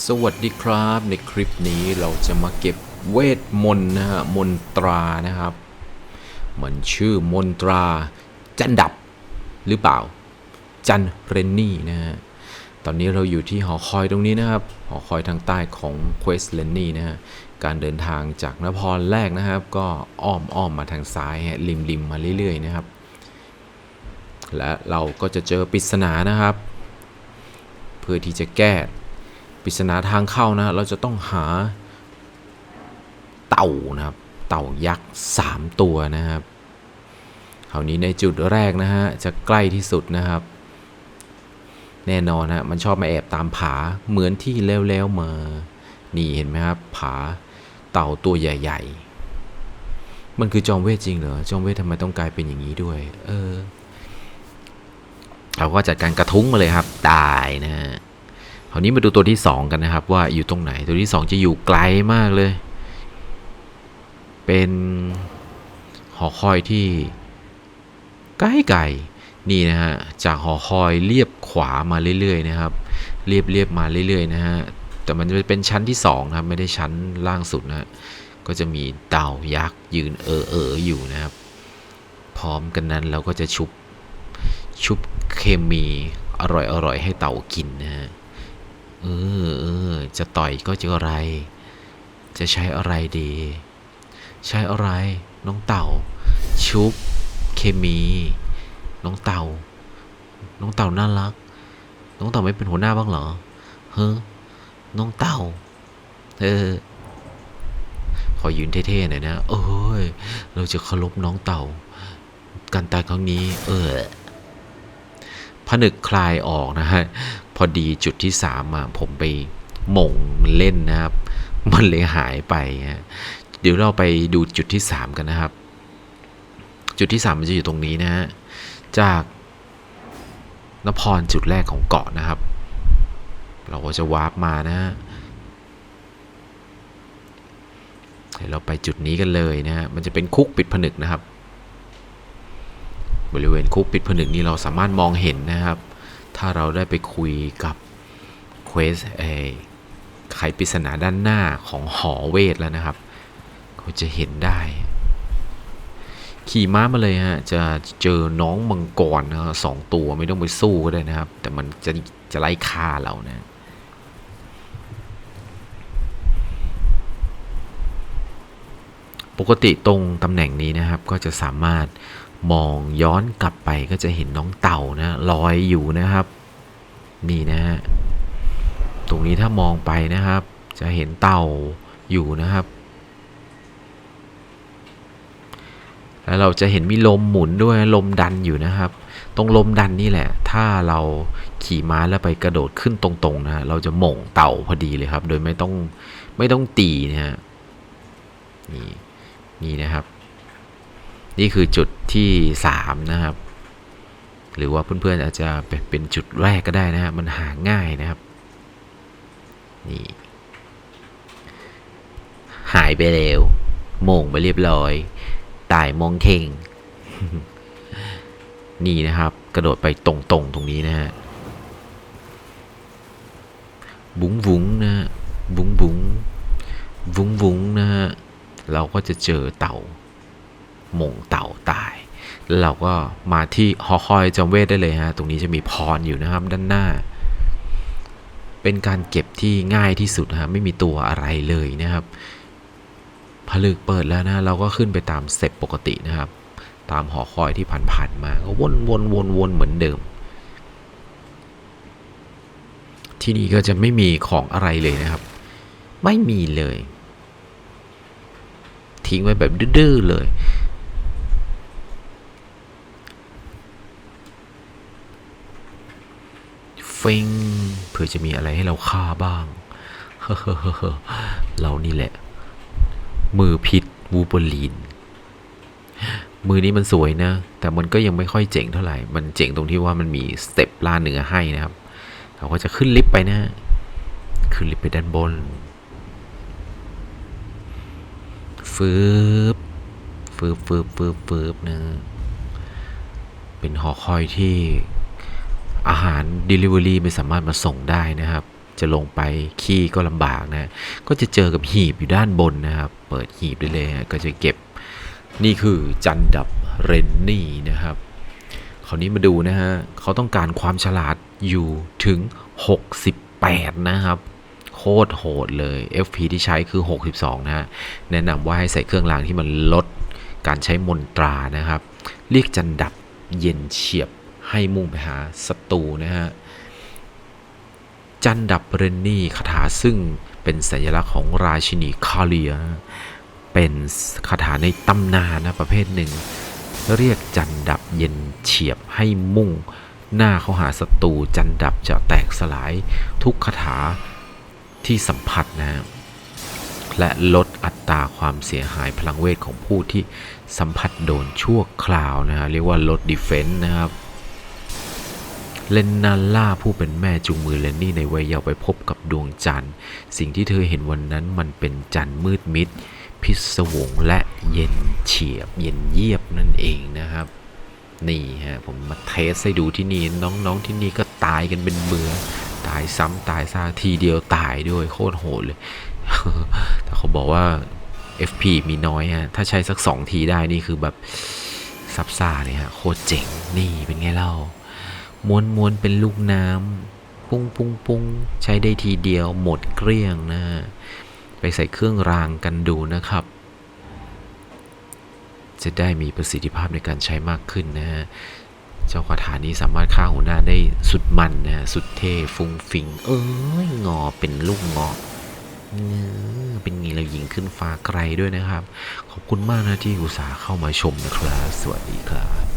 สวัสดีครับในคลิปนี้เราจะมาเก็บเวทมนต์นะฮะมนตรานะครับมันชื่อมนตราจันดับหรือเปล่า จันเรนนี่นะฮะตอนนี้เราอยู่ที่หอคอยตรงนี้นะครับ หอคอยทางใต้ของเควสเลนนี่นะฮะการเดินทางจากนครแรกนะครับ ก็อ้อมอ้อมมาทางซ้ายฮะริมริมมาเรื่อยๆนะครับ และเราก็จะเจอปริศนานะครับ เพื่อที่จะแก้ ปริศนาทางเข้านะ เราจะต้องหาเต่านะครับ เต่ายักษ์สามตัวนะครับคราวนี้ในจุดแรกนะฮะจะใกล้ที่สุดนะครับ แน่นอนฮะมันชอบมาแอบตามผาเหมือนที่แล้วๆมา นี่เห็นไหมครับผาเต่าตัวใหญ่ ๆ มันคือจอมเวทจริงเหรอจอมเวททำไมต้องกลายเป็นอย่างนี้ด้วย เออเราก็จัดการกระทุ้งมาเลยครับตายนะฮะ คราวนี้มาดูตัวที่ 2 กันนะครับ ว่าอยู่ตรงไหนตัวที่ 2 จะอยู่ไกลมากเลย เป็นหอคอยที่ใกล้ไกลนี่นะฮะจากหอคอยเรียบขวามาเรื่อยๆนะครับเรียบเรียบมาเรื่อยๆนะฮะแต่มันจะเป็นชั้นที่2นะครับไม่ได้ชั้นล่างสุดนะก็จะมีเต่ายักษ์ยืนเออเอออยู่นะครับ พร้อมกันนั้นเราก็จะชุบชุบเคมีอร่อยอร่อยให้เต่ากินนะฮะ เออเออจะต่อยก็จะอะไร จะใช้อะไรดี ใช้อะไร น้องเต่า ชุบ เคมี น้องเต่า น้องเต่าน่ารัก น้องเต่าไม่เป็นหัวหน้าบ้างเหรอเฮ้น้องเต่า เออ ขอยืนเท่ๆหน่อยนะ เอ้ย เราจะเคารพน้องเต่า การตายครั้งนี้ เออผนึกคลายออกนะฮะ พอดีจุดที่สามอะผมไปหม่งเล่นนะครับ มันเลยหายไปฮะเดี๋ยวเราไปดูจุดที่สามกันนะครับ จุดที่สามมันจะอยู่ตรงนี้นะฮะจากนพรจุดแรกของเกาะนะครับ เราก็จะวาร์ปมานะฮะเดี๋ยวเราไปจุดนี้กันเลยนะฮะ มันจะเป็นคุกปิดผนึกนะครับ บริเวณคุกปิดผนึกนี้เราสามารถมองเห็นนะครับ ถ้าเราได้ไปคุยกับเควสเอไขปริศนาด้านหน้าของหอเวทแล้วนะครับเขาจะเห็นได้ ขี่ม้ามาเลยฮะ จะเจอน้องมังกรนะฮะสองตัวไม่ต้องไปสู้ก็ได้นะครับ แต่มันจะจะไล่ฆ่าเรานะปกติตรงตำแหน่งนี้นะครับก็จะสามารถ มองย้อนกลับไปก็จะเห็นน้องเต่านะลอยอยู่นะครับ นี่นะฮะตรงนี้ถ้ามองไปนะครับ จะเห็นเต่าอยู่นะครับ แล้วเราจะเห็นมีลมหมุนด้วยลมดันอยู่นะครับ ตรงลมดันนี่แหละ ถ้าเราขี่ม้าแล้วไปกระโดดขึ้นตรงๆนะเราจะหม่งเต่าพอดีเลยครับ โดยไม่ต้องไม่ต้องตีนะฮะนี่นี่นะครับ นี่คือจุดที่ 3 นะครับ หรือว่าเพื่อนๆอาจจะเป็นจุดแรกก็ได้นะฮะมันหาง่ายนะครับ นี่หายไปแล้วโมงไปเรียบร้อยตายมองเข่ง นี่นะครับ กระโดดไปตรงๆตรงนี้นะฮะบุ้งบุ้งนะฮะบุ้งบุ้งบุ้งบุ้งนะฮะเราก็จะเจอเต่า หม่งเต่าตาย แล้วเราก็มาที่หอคอยจอมเวทได้เลยฮะ ตรงนี้จะมีพรอยู่นะครับด้านหน้า เป็นการเก็บที่ง่ายที่สุดฮะไม่มีตัวอะไรเลยนะครับผลึกเปิดแล้วนะเราก็ขึ้นไปตามสเต็ปปกตินะครับ ตามหอคอยที่ผ่านๆมาก็วนวนวนวนเหมือนเดิม ที่นี่ก็จะไม่มีของอะไรเลยนะครับ ไม่มีเลย ทิ้งไว้แบบดื้อๆเลย เฟิงเผื่อจะมีอะไรให้เราฆ่าบ้างเรานี่แหละ มือพิษวูบอรีน มือนี้มันสวยนะ แต่มันก็ยังไม่ค่อยเจ๋งเท่าไหร่ มันเจ๋งตรงที่ว่ามันมีสเต็ปล่าเนื้อให้นะครับเราก็จะขึ้นลิฟต์ไปนะ ขึ้นลิฟต์ไปด้านบนฟืบฟืบฟืบฟืบฟืบนะ เป็นหอคอยที่ อาหาร Delivery ไม่สามารถมาส่งได้นะครับ จะลงไปขี้ก็ลำบากนะ ก็จะเจอกับหีบอยู่ด้านบนนะครับ เปิดหีบได้เลยก็จะเก็บ นี่คือจันดับเรนนี่นะครับคราวนี้มาดูนะฮะเขาต้องการความฉลาดอยู่ถึง 68 นะครับโคตรโหดเลย FP ที่ใช้คือ 62 นะฮะ แนะนำว่าให้ใส่เครื่องรางที่มันลดการใช้มนตรานะครับ เรียกจันดับเย็นเฉียบ ให้มุ่งไปหาศัตรูนะฮะจันดับเรนนี่คาถาซึ่งเป็นสัญลักษณ์ของราชินีคาเลีย เป็นคาถาในตำนานนะประเภทหนึ่ง เรียกจันดับเย็นเฉียบให้มุ่ง หน้าเข้าหาศัตรูจันดับจะแตกสลายทุกคาถาที่สัมผัสนะและลดอัตราความเสียหายพลังเวทของผู้ที่สัมผัสโดนชั่วคราวนะฮะเรียกว่าลดดีเฟนต์นะครับ เลนนาล่าผู้เป็นแม่จูงมือเลนนี่ในวัยเยาว์ไปพบกับดวงจันทร์ สิ่งที่เธอเห็นวันนั้นมันเป็นจันทร์มืดมิด พิศวงและเย็นเฉียบ เย็นเยียบนั่นเองนะครับ นี่ฮะผมมาเทสให้ดูที่นี่น้องๆที่นี่ก็ตายกันเป็นเบือตายซ้ำตายซากทีเดียวตายด้วยโคตรโหดเลยแต่เขาบอกว่า FP มีน้อยฮะ ถ้าใช้สักสองทีได้นี่คือแบบซับซ่าเลยฮะ โคตรเจ๋ง นี่เป็นไงเล่า ม้วนม้วนเป็นลูกน้ำปุ้งปุ้งปุ้งใช้ได้ทีเดียวหมดเกลี้ยงนะ ไปใส่เครื่องรางกันดูนะครับ จะได้มีประสิทธิภาพในการใช้มากขึ้นนะฮะเจ้าคาถานี้สามารถฆ่าหัวหน้าได้สุดมันนะ สุดเท่ฟุ้งฟิง เอ้ยงอเป็นลูกงอเงือเป็นงีเรายิงขึ้นฟ้าไกลด้วยนะครับ ขอบคุณมากนะที่อุตส่าห์เข้ามาชมนะครับ สวัสดีครับ